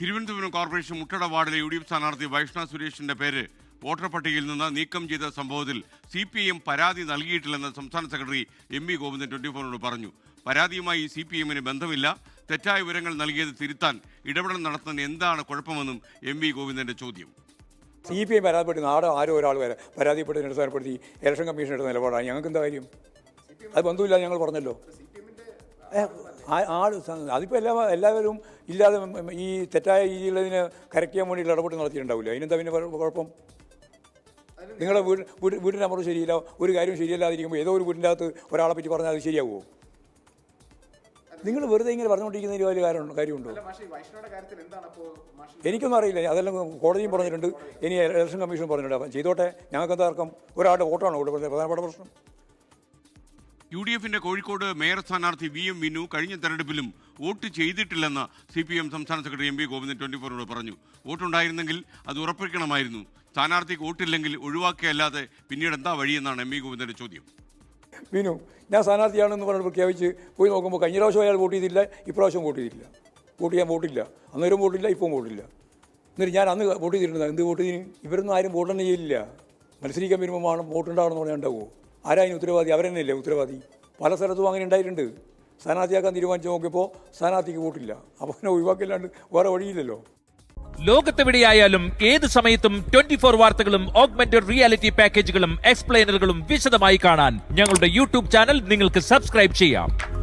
Thiruvananthapuram corporation മുട്ടട വാർഡിലെ U D F സ്ഥാനാർത്ഥി വൈഷ്ണവ് സുരേഷിന്റെ പേര് വോട്ടർ പട്ടികയിൽ നിന്ന് നീക്കം ചെയ്ത സംഭവത്തിൽ സി പി എം പരാതി നൽകിയിട്ടില്ലെന്ന് സംസ്ഥാന secretary M V Govindan twenty ഫോറിനോട് പറഞ്ഞു. പരാതിയുമായി സി പി എമ്മിന് ബന്ധമില്ല. തെറ്റായ വിവരങ്ങൾ നൽകിയത് തിരുത്താൻ ഇടപെടൽ നടത്തുന്നതിന് എന്താണ് കുഴപ്പമെന്നും എം വി ഗോവിന്ദന്റെ ചോദ്യം. സി പി ഐ പരാതിപ്പെട്ടി നാടെ ആരോ ഒരാൾ വരെ പരാതിപ്പെട്ട് അടിസ്ഥാനപ്പെടുത്തി ഇലക്ഷൻ കമ്മീഷൻ എടുത്ത നിലപാടാണ്. ഞങ്ങൾക്ക് എന്താ കാര്യം? അത് ബന്ധമില്ല ഞങ്ങൾ പറഞ്ഞല്ലോ. ഏ, ആ- ആൾ സ- അതിപ്പോൾ എല്ലാ എല്ലാവരും ഇല്ലാതെ ഈ തെറ്റായ രീതിയിൽ കറക്റ്റ് ചെയ്യാൻ വേണ്ടിയിട്ട് ഇടപെട്ട് നടത്തിയിട്ടുണ്ടാവില്ല? അതിനെന്താ പിന്നെ കുഴ- കുഴപ്പം? നിങ്ങളുടെ വീട് വീട് വീടിന്റെ നമ്പർ ശരിയില്ല ഒരു കാര്യം ശരിയല്ലാതിരിക്കുമ്പോൾ ഏതോ ഒരു വീടിന്റെ അകത്ത് ഒരാളെ പറ്റി പറഞ്ഞാൽ അത് ശരിയാവുമോ നിങ്ങൾ വെറുതെ ഇങ്ങനെ പറഞ്ഞുകൊണ്ടിരിക്കുന്നതിന് വലിയ കാര്യം കാര്യമുണ്ടോ? അപ്പോൾ എനിക്കൊന്നും അറിയില്ല. അതെല്ലാം കോടതിയും പറഞ്ഞിട്ടുണ്ട്. ഇനി ഇലക്ഷൻ കമ്മീഷൻ പറഞ്ഞിട്ടുണ്ട്. അപ്പം ചെയ്തോട്ടെ. ഞങ്ങൾക്ക് എന്താ തർക്കം? ഒരാളുടെ വോട്ടാണോ ഇവിടെ പ്രധാനപ്പെട്ട പ്രശ്നം. യു ഡി എഫിന്റെ കോഴിക്കോട് മേയർ സ്ഥാനാർത്ഥി വി എം വിനു കഴിഞ്ഞ തെരഞ്ഞെടുപ്പിലും വോട്ട് ചെയ്തിട്ടില്ലെന്ന് സി പി എം സംസ്ഥാന secretary M V Govindan twenty ഫോറിനോട് പറഞ്ഞു. വോട്ടുണ്ടായിരുന്നെങ്കിൽ അത് ഉറപ്പിക്കണമായിരുന്നു. സ്ഥാനാർത്ഥിക്ക് വോട്ടില്ലെങ്കിൽ ഒഴിവാക്കിയല്ലാതെ പിന്നീട് എന്താ വഴിയെന്നാണ് എം വി ഗോവിന്ദന്റെ ചോദ്യം. വിനു ഞാൻ സ്ഥാനാർത്ഥിയാണെന്ന് പറഞ്ഞ് പ്രഖ്യാപിച്ച് പോയി നോക്കുമ്പോൾ കഴിഞ്ഞ പ്രാവശ്യം അയാൾ വോട്ട് ചെയ്തില്ല ഇപ്രാവശ്യം വോട്ട് ചെയ്തില്ല. വോട്ട് ചെയ്യാൻ വോട്ടില്ല. അന്നേരം വോട്ടില്ല ഇപ്പം വോട്ടില്ല. എന്നിട്ട് ഞാൻ അന്ന് വോട്ട് ചെയ്തിട്ടുണ്ട് എന്ത് വോട്ട് ചെയ്തിന് ഇവരൊന്നും ആരും വോട്ട് ചെയ്യില്ല മത്സരിക്കാൻ വരുമ്പോൾ വോട്ടുണ്ടാകണമെന്ന് പറഞ്ഞാൽ ഉണ്ടാവുമോ? ആരായും ഉത്തരവാദി? അവരെന്നല്ലേ ഉത്തരവാദി? പല സ്ഥലത്തും അങ്ങനെ ഉണ്ടായിട്ടുണ്ട്. സ്ഥാനാർത്ഥിയാക്കാൻ തീരുമാനിച്ച് നോക്കിയപ്പോൾ സ്ഥാനാർത്ഥിക്ക് വോട്ടില്ല. അപ്പോൾ അങ്ങനെ ഒഴിവാക്കില്ലാണ്ട് വേറെ വഴിയില്ലല്ലോ. ലോകത്തെവിടെയായാലും ഏത് സമയത്തും ട്വന്റി ഫോർ വാർത്തകളും ഓഗ്മെന്റഡ് റിയാലിറ്റി പാക്കേജുകളും എക്സ്പ്ലെയിനറുകളും വിശദമായി കാണാൻ ഞങ്ങളുടെ യൂട്യൂബ് ചാനൽ നിങ്ങൾക്ക് സബ്സ്ക്രൈബ് ചെയ്യാം.